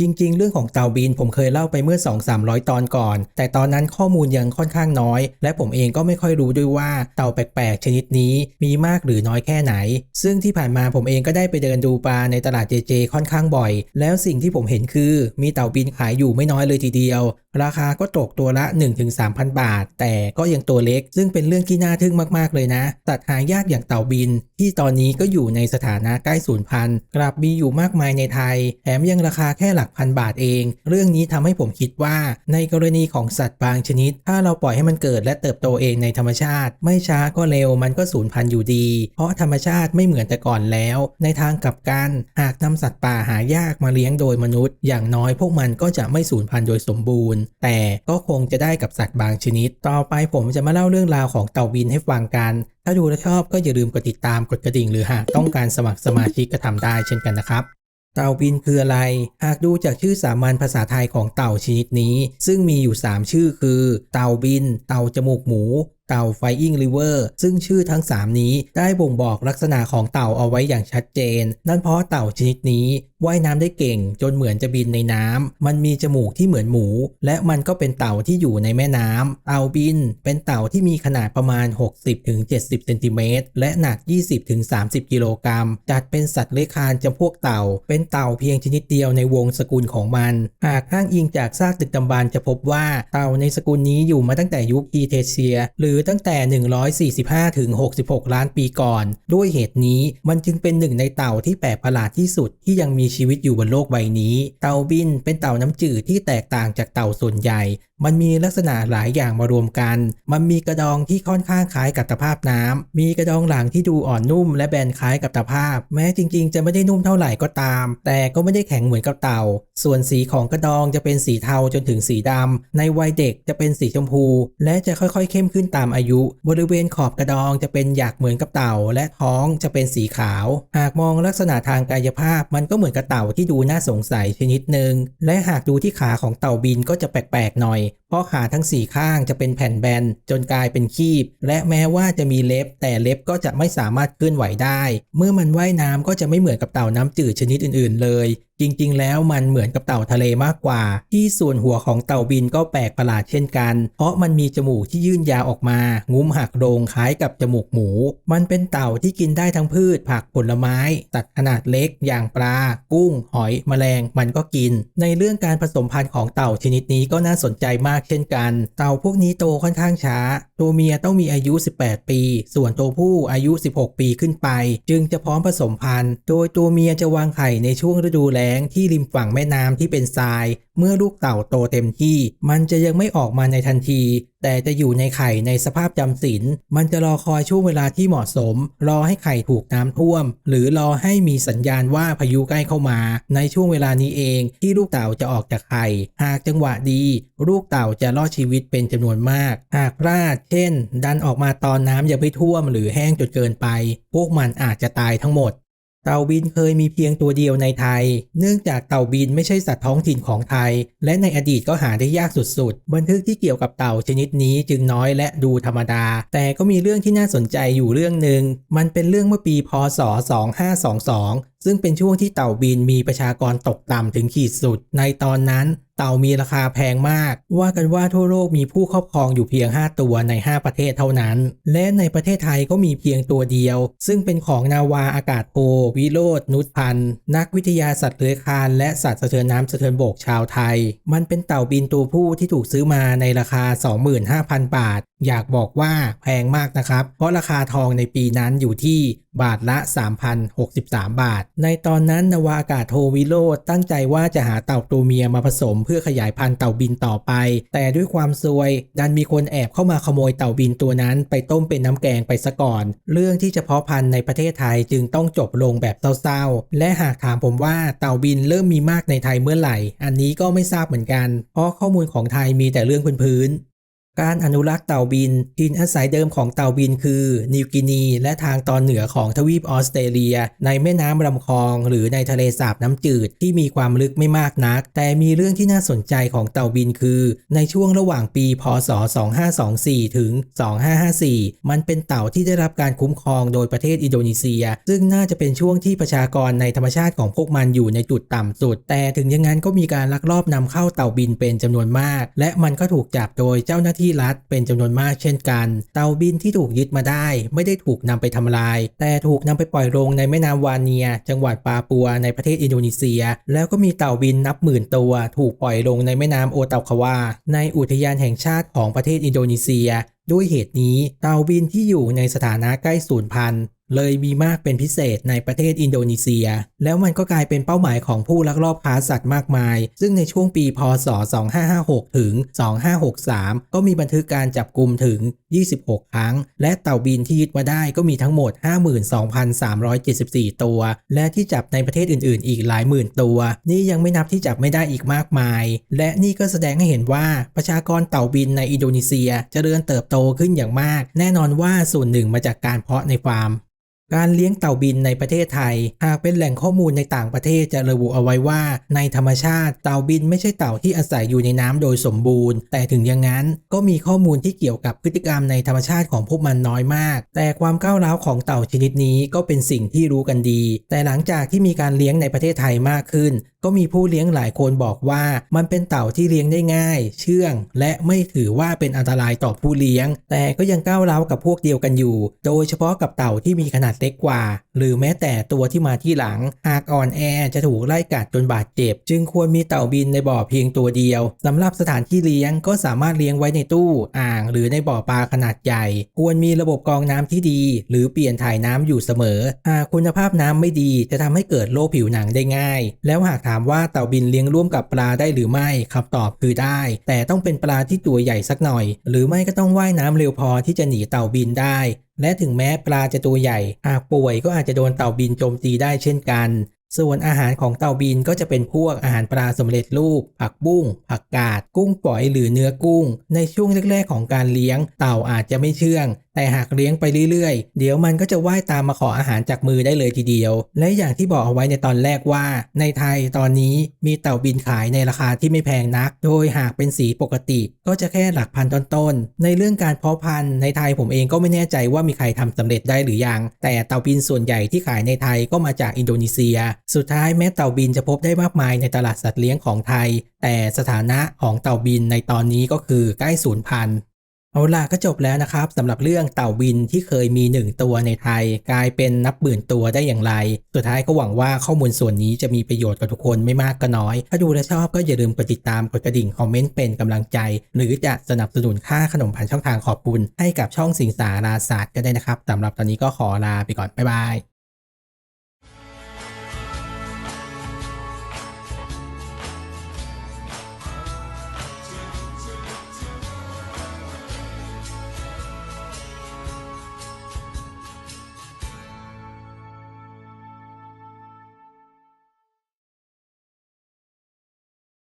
จริง ๆ เรื่องของเต่าบินผมเคยเล่าไปเมื่อ 2-300 ตอนก่อน แต่ตอนนั้นข้อมูลยังค่อนข้างน้อย และผมเองก็ไม่ค่อยรู้ด้วยว่าเต่าแปลกๆ ชนิดนี้มีมากหรือน้อยแค่ไหน ซึ่งที่ผ่านมาผมเองก็ได้ไปเดินดูปลาในตลาดเจเจค่อนข้างบ่อย แล้วสิ่งที่ผมเห็นคือมีเต่าบินขายอยู่ไม่น้อยเลยทีเดียวราคาก็ตกตัวละ 1-3,000 บาท แต่ก็ยังตัวเล็ก ซึ่งเป็นเรื่องที่น่าทึ่งมากๆเลยนะ สัตว์หายากอย่างเต่าบิน ที่ตอนนี้ก็อยู่ในสถานะใกล้สูญพันธุ์กลับมีอยู่มากมายในไทย แถมยังราคาแค่หลักพันบาทเอง เรื่องนี้ทำให้ผมคิดว่า ในกรณีของสัตว์บางชนิด ถ้าเราปล่อยให้มันเกิดและเติบโตเองในธรรมชาติ ไม่ช้าก็เร็วมันก็สูญพันธุ์อยู่ดี เพราะธรรมชาติไม่เหมือนแต่ก่อนแล้ว ในทางกลับกันหากนำสัตว์ป่าหายากมาเลี้ยงโดยมนุษย์ อย่างน้อยพวกมันก็จะไม่สูญพันธุ์โดยสมบูรณ์แต่ก็คงจะได้กับสัตว์บางชนิด ต่อไปผมจะมาเล่าเรื่องราวของเต่าบินให้ฟังกัน ถ้าดูและชอบก็อย่าลืมกดติดตามกดกระดิ่ง หรือหากต้องการสมัครสมาชิกก็ทำได้เช่นกันนะครับเต่าบินคืออะไร หากดูจากชื่อสามัญภาษาไทยของเต่าชนิดนี้ ซึ่งมีอยู่ 3 ชื่อคือ เต่าบิน เต่าจมูกหมู เต่า Flying River ซึ่งชื่อทั้ง 3 นี้ได้บ่งบอกลักษณะของเต่าเอาไว้อย่างชัดเจน นั่นเพราะเต่าชนิดนี้ว่ายน้ำได้เก่ง จนเหมือนจะบินในน้ำมันมีจมูกที่เหมือนหมู และมันก็เป็นเต่าที่อยู่ในแม่น้ำเต่าบิน เป็นเต่าที่มีขนาดประมาณ 60-70เซนติเมตรและหนัก 20-30 กิโลกรัม จัดเป็นสัตว์เลื้อยคลานจำพวกเต่า เป็นเต่าเพียงชนิดเดียวในวงสกุลของมัน หากอ้างอิงจากซากตึกดำบรรพ์จะพบว่าเต่าในสกุลนี้อยู่มาตั้งแต่ยุคอีเทเชีย หรือตั้งแต่ 145 ถึง 66 ล้านปีก่อน ด้วยเหตุนี้มันจึงเป็นหนึ่งในเต่าที่แปลกประหลาดที่สุดที่ยังมีชีวิตอยู่บนโลกใบนี้ เต่าบินเป็นเต่าน้ำจืดที่แตกต่างจากเต่าส่วนใหญ่ มันมีลักษณะหลายอย่างมารวมกัน มันมีกระดองที่ค่อนข้างคล้ายกับตะภาพน้ำมีกระดองหลังที่ดูอ่อนนุ่ม และแบนคล้ายกับตะภาพ แม้จริงๆ จะไม่ได้นุ่มเท่าไหร่ก็ตาม แต่ก็ไม่ได้แข็งเหมือนกับเต่า ส่วนสีของกระดองจะเป็นสีเทาจนถึงสีดำในวัยเด็กจะเป็นสีชมพู และจะค่อยๆ เข้มขึ้นตามอายุ บริเวณขอบกระดองจะเป็นหยักเหมือนกับเต่า และท้องจะเป็นสีขาว หากมองลักษณะทางกายภาพ มันก็เหมือนกับเต่าที่ดูน่าสงสัยชนิดหนึ่งและหากดูที่ขาของเต่าบินก็จะแปลกๆหน่อย เพราะขาทั้งสี่ข้างจะเป็นแผ่นแบนจนกลายเป็นคีบ และแม้ว่าจะมีเล็บ แต่เล็บก็จะไม่สามารถเคลื่อนไหวได้ เมื่อมันว่ายน้ำก็จะไม่เหมือนกับเต่าน้ำจืดชนิดอื่น ๆ เลย จริง ๆ แล้วมันเหมือนกับเต่าทะเลมากกว่า ที่ส่วนหัวของเต่าบินก็แปลกประหลาดเช่นกัน เพราะมันมีจมูกที่ยื่นยาวออกมา งุ้มหักโดงคล้ายกับจมูกหมู มันเป็นเต่าที่กินได้ทั้งพืช ผักผลไม้สัตว์ขนาดเล็ก อย่างปลา กุ้ง หอย แมลง มันก็กิน ในเรื่องการผสมพันธุ์ของเต่าชนิดนี้ก็น่าสนใจมากเช่นกัน เต่าพวกนี้โตค่อนข้างช้า ตัวเมียต้องมีอายุ 18 ปี ส่วนตัวผู้อายุ 16 ปีขึ้นไป จึงจะพร้อมผสมพันธุ์ โดยตัวเมียจะวางไข่ในช่วงฤดูแล้งที่ริมฝั่งแม่น้ำที่เป็นทราย เมื่อลูกเต่าโตเต็มที่ มันจะยังไม่ออกมาในทันที แต่จะอยู่ในไข่ในสภาพจำศีลมันจะรอคอยช่วงเวลาที่เหมาะสม รอให้ไข่ถูกน้ำท่วม หรือรอให้มีสัญญาณว่าพายุใกล้เข้ามา ในช่วงเวลานี้เองที่ลูกเต่าจะออกจากไข่ หากจังหวะดี ลูกเต่าจะรอดชีวิตเป็นจำนวนมาก หากพลาดเช่น ดันออกมาตอนน้ำยังไม่ท่วมหรือแห้งจนเกินไป พวกมันอาจจะตายทั้งหมด เต่าบินเคยมีเพียงตัวเดียวในไทย เนื่องจากเต่าบินไม่ใช่สัตว์ท้องถิ่นของไทย และในอดีตก็หาได้ยากสุดๆ บันทึกที่เกี่ยวกับเต่าชนิดนี้จึงน้อยและดูธรรมดา แต่ก็มีเรื่องที่น่าสนใจอยู่เรื่องหนึ่ง มันเป็นเรื่องเมื่อปีพศ 2522 ซึ่งเป็นช่วงที่เต่าบินมีประชากรตกต่ำถึงขีดสุด ในตอนนั้น เต่ามีราคาแพงมาก ว่ากันว่าทั่วโลกมีผู้ครอบครองอยู่เพียง 5 ตัวใน 5 ประเทศเท่านั้น และในประเทศไทยก็มีเพียงตัวเดียว ซึ่งเป็นของนาวาอากาศโทวิโรจนุชพันธ์นักวิทยาสัตว์เลื้อยคลานและสัตว์สะเทือนน้ำสะเทือนบกชาวไทย มันเป็นเต่าบินตัวผู้ที่ถูกซื้อมาในราคา 25,000 บาท อยากบอกว่าแพงมากนะครับ เพราะราคาทองในปีนั้นอยู่ที่บาทละ 3,063 บาท ในตอนนั้นนาวาอากาศโทวิโรจน์ตั้งใจว่าจะหาเต่าตัวเมียมาผสมเพื่อขยายพันธุ์เต่าบินต่อไป แต่ด้วยความซวย ดันมีคนแอบเข้ามาขโมยเต่าบินตัวนั้นไปต้มเป็นน้ำแกงไปซะก่อน เรื่องที่จะเพาะพันธุ์ในประเทศไทยจึงต้องจบลงแบบเศร้าๆ และหากถามผมว่าเต่าบินเริ่มมีมากในไทยเมื่อไหร่ อันนี้ก็ไม่ทราบเหมือนกัน เพราะข้อมูลของไทยมีแต่เรื่องพื้นๆ การอนุรักษ์เต่าบินถิ่นอาศัยเดิมของเต่าบินคือ นิวกินี และทางตอนเหนือของทวีปออสเตรเลีย ในแม่น้ำลำคลอง หรือในทะเลสาบน้ำจืดที่มีความลึกไม่มากนัก แต่มีเรื่องที่น่าสนใจของเต่าบินคือ ในช่วงระหว่างปี พศ 2524 ถึง 2554 มันเป็นเต่าที่ได้รับการคุ้มครองโดยประเทศอินโดนีเซีย ซึ่งน่าจะเป็นช่วงที่ประชากรในธรรมชาติของพวกมันอยู่ในจุดต่ำสุด แต่ถึงอย่างนั้นก็มีการลักลอบนำเข้าเต่าบินเป็นจำนวนมาก และมันก็ถูกจับโดยเจ้าหน้าที่ที่รัฐเป็นจำนวนมากเช่นกัน เต่าบินที่ถูกยึดมาได้ ไม่ได้ถูกนำไปทำลาย แต่ถูกนำไปปล่อยลงในแม่น้ำวานเนีย จังหวัดปาปัวในประเทศอินโดนีเซีย แล้วก็มีเต่าบินนับหมื่นตัวถูกปล่อยลงในแม่น้ำโอตาควา ในอุทยานแห่งชาติของประเทศอินโดนีเซียด้วยเหตุนี้เต่าบินที่อยู่ในสถานะใกล้สูญพันธุ์เลยมีมากเป็นพิเศษในประเทศอินโดนีเซีย แล้วมันก็กลายเป็นเป้าหมายของผู้ลักลอบค้าสัตว์มากมาย ซึ่งในช่วงปีพศ 2556 ถึง 2563 ก็มีบันทึกการจับกลุ่มถึง 26 ครั้ง และเต่าบินที่ยึดมาได้ก็มีทั้งหมด 52,374 ตัว และที่จับในประเทศอื่น ๆ อีกหลายหมื่นตัว นี่ยังไม่นับที่จับไม่ได้อีกมากมาย และนี่ก็แสดงให้เห็นว่าประชากรเต่าบินในอินโดนีเซียจเจริญเติบโตขึ้นอย่างมาก แน่นอนว่าส่วนหนึ่งมาจากการเพาะในฟาร์ม การเลี้ยงเต่าบินในประเทศไทย หากเป็นแหล่งข้อมูลในต่างประเทศจะระบุเอาไว้ว่า ในธรรมชาติเต่าบินไม่ใช่เต่าที่อาศัยอยู่ในน้ำโดยสมบูรณ์ แต่ถึงอย่างนั้นก็มีข้อมูลที่เกี่ยวกับพฤติกรรมในธรรมชาติของพวกมันน้อยมาก แต่ความก้าวร้าวของเต่าชนิดนี้ก็เป็นสิ่งที่รู้กันดี แต่หลังจากที่มีการเลี้ยงในประเทศไทยมากขึ้นก็มีผู้เลี้ยงหลายคนบอกว่า มันเป็นเต่าที่เลี้ยงได้ง่าย เชื่อง และไม่ถือว่าเป็นอันตรายต่อผู้เลี้ยง แต่ก็ยังก้าวร้าวกับพวกเดียวกันอยู่ โดยเฉพาะกับเต่าที่มีขนาดเล็กกว่า หรือแม้แต่ตัวที่มาที่หลัง หากอ่อนแอจะถูกไล่กัดจนบาดเจ็บ จึงควรมีเต่าบินในบ่อเพียงตัวเดียวสำหรับสถานที่เลี้ยงก็สามารถเลี้ยงไว้ในตู้ อ่าง หรือในบ่อปลาขนาดใหญ่ ควรมีระบบกรองน้ำที่ดี หรือเปลี่ยนถ่ายน้ำอยู่เสมอ หากคุณภาพน้ำไม่ดีจะทำให้เกิดโรคผิวหนังได้ง่าย แล้วหากถามว่าเต่าบินเลี้ยงร่วมกับปลาได้หรือไม่คำตอบคือได้ แต่ต้องเป็นปลาที่ตัวใหญ่สักหน่อย หรือไม่ก็ต้องว่ายน้ำเร็วพอที่จะหนีเต่าบินได้และถึงแม้ปลาจะตัวใหญ่ หากป่วยก็อาจจะโดนเต่าบินโจมตีได้เช่นกัน ส่วนอาหารของเต่าบินก็จะเป็นพวกอาหารปลาสำเร็จรูป ผักบุ้ง ผักกาด กุ้งฝอยหรือเนื้อกุ้ง ในช่วงแรกๆของการเลี้ยง เต่าอาจจะไม่เชื่อง แต่หากเลี้ยงไปเรื่อยๆ เดี๋ยวมันก็จะว่ายตามมาขออาหารจากมือได้เลยทีเดียว และอย่างที่บอกเอาไว้ในตอนแรกว่า ในไทยตอนนี้มีเต่าบินขายในราคาที่ไม่แพงนัก โดยหากเป็นสีปกติก็จะแค่หลักพันต้นๆ ในเรื่องการเพาะพันธุ์ในไทยผมเองก็ไม่แน่ใจว่ามีใครทำสำเร็จได้หรือยัง แต่เต่าบินส่วนใหญ่ที่ขายในไทยก็มาจากอินโดนีเซียสุดท้ายแม้เต่าบินจะพบได้มากมายในตลาดสัตว์เลี้ยงของไทย แต่สถานะของเต่าบินในตอนนี้ก็คือใกล้สูญพันธุ์เอาล่ะก็จบแล้วนะครับสำหรับเรื่องเต่าบินที่เคยมี 1 ตัวในไทย กลายเป็นนับหมื่นตัวได้อย่างไร สุดท้ายก็หวังว่าข้อมูลส่วนนี้จะมีประโยชน์กับทุกคนไม่มากก็น้อย ถ้าดูและชอบก็อย่าลืมกดติดตามกดกระดิ่งคอมเมนต์เป็นกำลังใจ หรือจะสนับสนุนค่าขนมผ่านช่องทางขอบคุณ ให้กับช่องสิงสาราศาสตร์ก็ได้นะครับสำหรับตอนนี้ก็ขอลาไปก่อนบ๊ายบาย